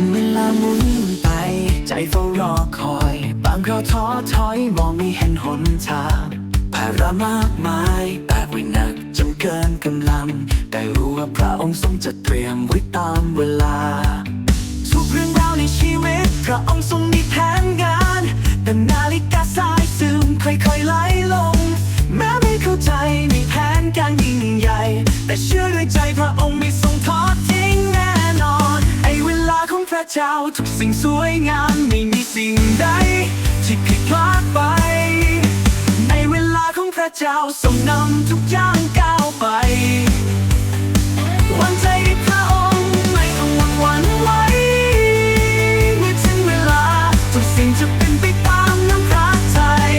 วันเวลาหมุนไป ใจเฝ้ารอคอย บางคราวท้อถอยมองไม่เห็นหนทางภาระมากมายแบกไว้หนักจนเกินกำลัง แต่รู้ว่าพระองค์ทรงจัดเตรียมไว้ตามเวลา ทุกเรื่องราวในชีวิตพระองค์ทรงมีแผนงาน แต่นาฬิกาสายซึมค่อยๆไหลลง แม้ไม่เข้าใจในแผนการยิ่งใหญ่ แต่เชื่อ เจ้าทุกสิ่งสวยงามไม่มีสิ่งใด ที่ผิดพลาดไป ในเวลาของพระเจ้าทรงนำทุกอย่างก้าวไปวางใจในพระองค์ไม่ต้องหวั่นหวั่นไหวเมื่อถึงเวลาทุกสิ่งจะเป็นไปตามน้ำพระทัย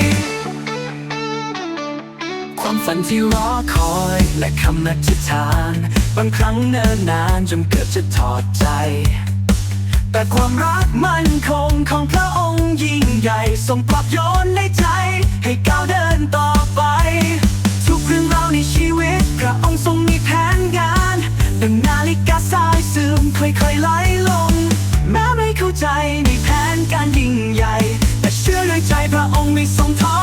ความฝันที่รอคอยและคำอธิษฐาน บางครั้งเนิ่นนานจนเกือบจะถอดใจ แต่ความรักมั่นคงของพระองค์ยิ่งใหญ่ทรงปลอบโยนในใจ ให้ก้าวเดินต่อไป ทุกเรื่องราวในชีวิต พระองค์ทรงมีแผนงาน ดังนาฬิกาสายซึมค่อยๆไหลลง แม้ไม่เข้าใจในแผนการยิ่งใหญ่ แต่เชื่อด้วยใจพระองค์ไม่ทรงทอ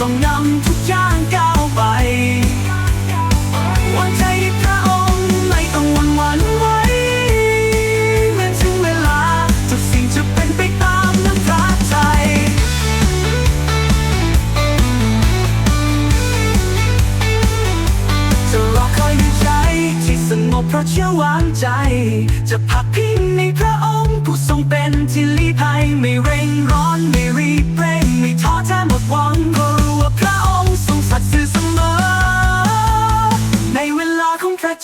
เจ้าทรงนำทุกอย่างก้าวไปวางใจในพระองค์ไม่ต้องหวั่นหวั่นไหวเมื่อถึงเวลาทุกสิ่งจะเป็นไปตามน้ำพระทัยจะรอคอยด้วยใจที่สงบเพราะเชื่อวางใจ จะพักพิงในพระองค์ผู้ทรงเป็นที่ลี้ภัยไม่เร่ง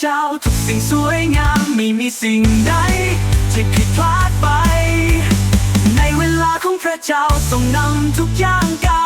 เจ้าทุกสิ่งสวยงามไม่มีสิ่งใดที่ผิดพลาดไป ในเวลาของพระเจ้าทรงนำทุกอย่างก้าว